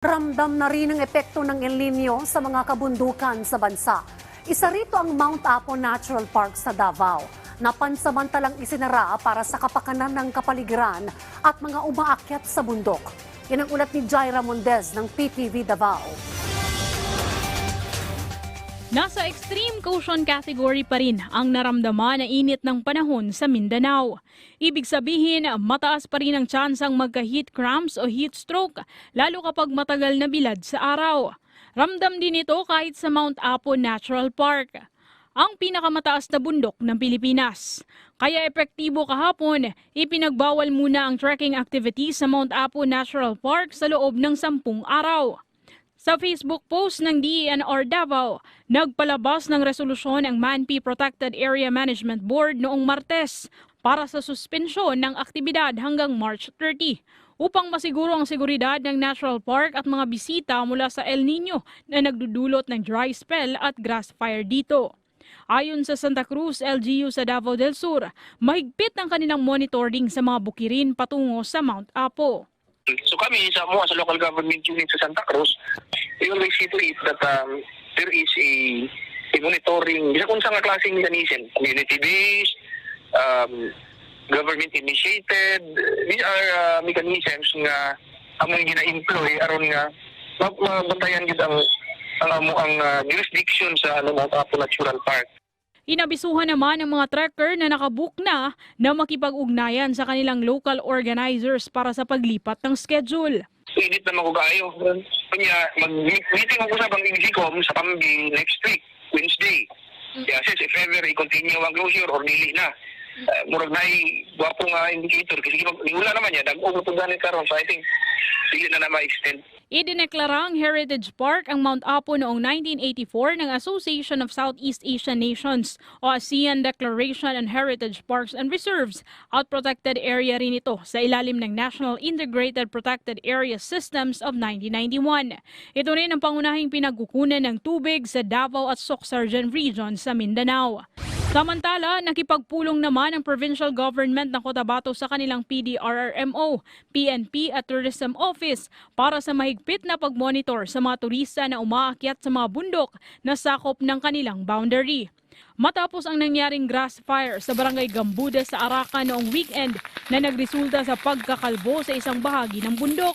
Ramdam na rin ang epekto ng El Nino sa mga kabundukan sa bansa. Isa rito ang Mount Apo Natural Park sa Davao na pansamantalang isinara para sa kapakanan ng kapaligiran at mga umaakyat sa bundok. Yan ang ulat ni Jaira Mundez ng PTV Davao. Nasa extreme caution category pa rin ang naramdaman na init ng panahon sa Mindanao. Ibig sabihin, mataas pa rin ang tsansang magka-heat cramps o heat stroke, lalo kapag matagal na bilad sa araw. Ramdam din ito kahit sa Mount Apo Natural Park, ang pinakamataas na bundok ng Pilipinas. Kaya epektibo kahapon, ipinagbawal muna ang trekking activities sa Mount Apo Natural Park sa loob ng sampung araw. Sa Facebook post ng DENR Davao, nagpalabas ng resolusyon ang Manpi Protected Area Management Board noong Martes para sa suspensyon ng aktibidad hanggang March 30 upang masiguro ang seguridad ng natural park at mga bisita mula sa El Nino na nagdudulot ng dry spell at grass fire dito. Ayon sa Santa Cruz LGU sa Davao del Sur, mahigpit ang kanilang monitoring sa mga bukirin patungo sa Mount Apo. So kami sa mga sa local government unit sa Santa Cruz, we always see to it that um, there is a, a monitoring, isa kung saan nga klaseng mechanism, community-based, um, government-initiated, these are uh, mechanisms nga among gina-employ aron nga ma- mabantayan gid ang ang amo ang uh, jurisdiction sa ano Apo Natural Park. Inabisuhan naman ng mga trekker na nakabook na na makipag-ugnayan sa kanilang local organizers para sa paglipat ng schedule. Edit na magugayo. Kanya, mag-meeting ako sa bang Exicom sa Pambi next week, Wednesday. Kaya sis, if ever i-continue ang closure or dili na, uh, murag na gwapo nga indicator kasi wala naman niya, ganit karon so I think dili na na ma-extend. Idineklarang Heritage Park ang Mount Apo noong 1984 ng Association of Southeast Asian Nations o ASEAN Declaration on Heritage Parks and Reserves at protected area rin ito sa ilalim ng National Integrated Protected Area Systems of 1991. Ito rin ang pangunahing pinagkukunan ng tubig sa Davao at Socsargen Region sa Mindanao. Samantala, nakipagpulong naman ang provincial government ng Cotabato sa kanilang PDRRMO, PNP at Tourism Office para sa mahigpit na pagmonitor sa mga turista na umaakyat sa mga bundok na sakop ng kanilang boundary. Matapos ang nangyaring grass fire sa barangay Gambuda sa Arakan noong weekend na nagresulta sa pagkakalbo sa isang bahagi ng bundok.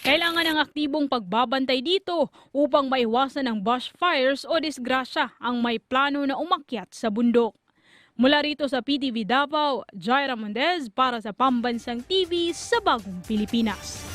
Kailangan ng aktibong pagbabantay dito upang maiwasan ang bushfires o disgrasya ang may plano na umakyat sa bundok. Mula rito sa PTV Davao, Jaira Mendez para sa Pambansang TV sa Bagong Pilipinas.